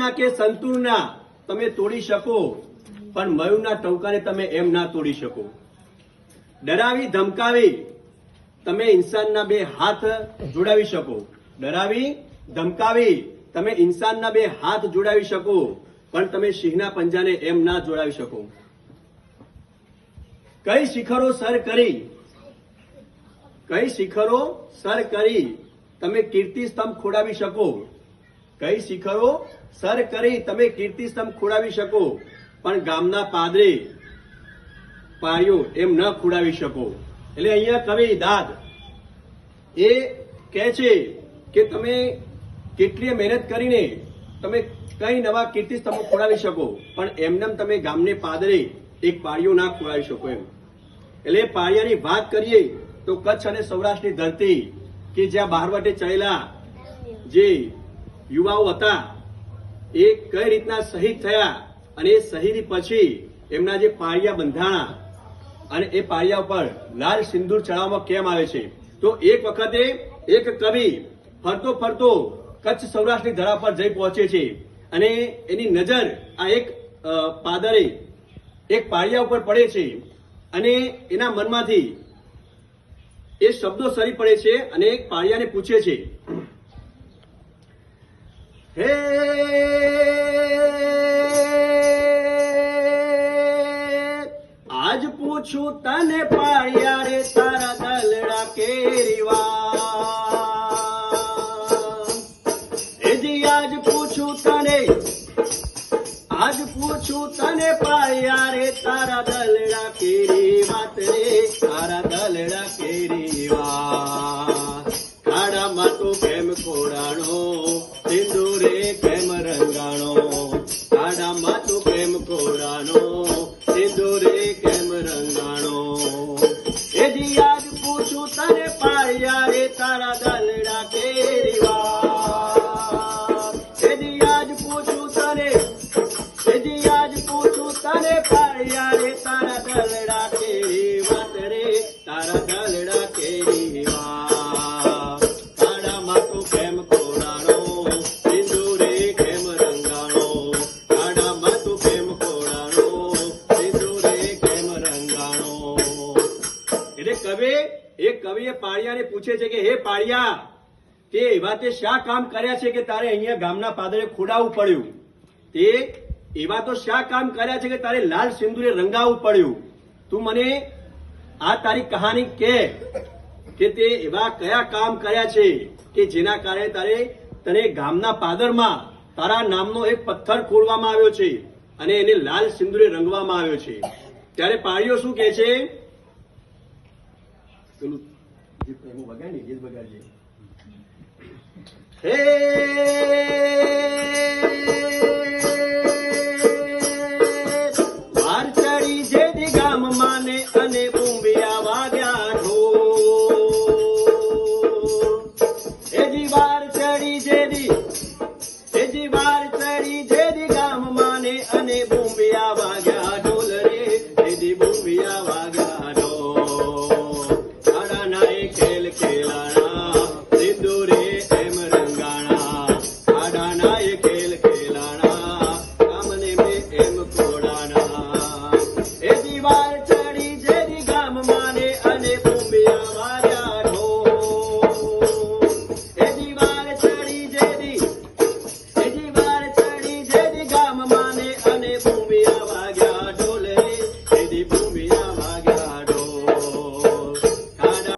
પતંગના કે સંતુરના તમે તોડી શકો, પણ મયુરના ટંકાને તમે એમ ના તોડી શકો. ડરાવી, ધમકાવી તમે ઇન્સાનના બે હાથ જોડાવી શકો. ડરાવી, ધમકાવી તમે ઇન્સાનના બે હાથ જોડાવી શકો, પણ તમે સિંહના પંજાને એમ ના જોડાવી શકો. કઈ શિખરો સર કરી? કઈ શિખરો સર કરી તમે કીર્તિ સ્તંભ ખોડાવી શકો? કઈ શિખરો? સર, કરી, તમે કીર્તિ સ્તંભ ખોડાવી શકો, પણ ગામના પાદરે પાડ્યો એમ ન ખોડાવી શકો. એટલે અહીંયા કવિ દાદ એ કહે છે કે તમે કેટલી મહેનત કરીને તમે કઈ નવા કીર્તિ સ્તંભો ખોડાવી શકો, પણ એમનેમ તમે ગામને પાદરે એક પાળિયો ના ખોડાવી શકો એમ. એટલે પાળિયાની વાત કરીએ તો કચ્છ અને સૌરાષ્ટ્રની ધરતી કે જ્યાં બહારવટે ચડેલા જે યુવાઓ હતા. એ કઈ રીતના શહીદ થયા અને એ શહીદી પછી એમના જે પાળિયા બંધાણા અને એ પાળિયા ઉપર લાલ સિંદૂર ચડાવવામાં કેમ આવે છે? તો એક વખતે એક કવિ ફરતો ફરતો કચ્છ સૌરાષ્ટ્રની ધરા પર જઈ પહોંચે છે અને એની નજર આ એક પાદરે એક પાળિયા ઉપર પડે છે અને એના મનમાંથી એ શબ્દો સરી પડે છે અને એક પાળિયાને પૂછે છે હે! આજ પૂછું તને પાળિયા રે તારા દલડા કેરીવા એજી આજ પૂછું તને, આજ પૂછું તને પાળિયા રે તારા દલડા કેરી વાત રે તારા દલડા કેરી વાત કાળામાં તો કેમ કોડાણો સિંદૂરે કેમ રંગાણો કાળામાં તો કેમ કોડાણો સિંદૂરે કેમ રંગાણો. એ આજ પૂછું તને પાયા રે, તારા દલડા કેરીવા એજી આજ પૂછું તને એજી આજ પૂછું તને પાળ્યા રે, તારા દલડા એટલે કવિ, એ કવિએ પાળિયાને પૂછે છે કે, હે પાળિયા તે એવા તે શા કામ કર્યા છે કે તારે અહીંયા ગામના પાદરે ખોડાવવું પડ્યું? તે એવા તો શા કામ કર્યા છે કે તારે લાલ સિંદૂરે રંગાવવું પડ્યું? તું મને આ તારી કહાની કે કે તે એવા કયા કામ કર્યા છે કે જેના કારણે તારે, તને ગામના પાદરમાં તારા નામનો એક પથ્થર ખોડવામાં આવ્યો છે અને એને લાલ સિંદૂરે રંગવામાં આવ્યો છે? ત્યારે પાળીઓ શું કહે છે? પેલું જે એનું વગાડ ને એ જ વગાડજે હે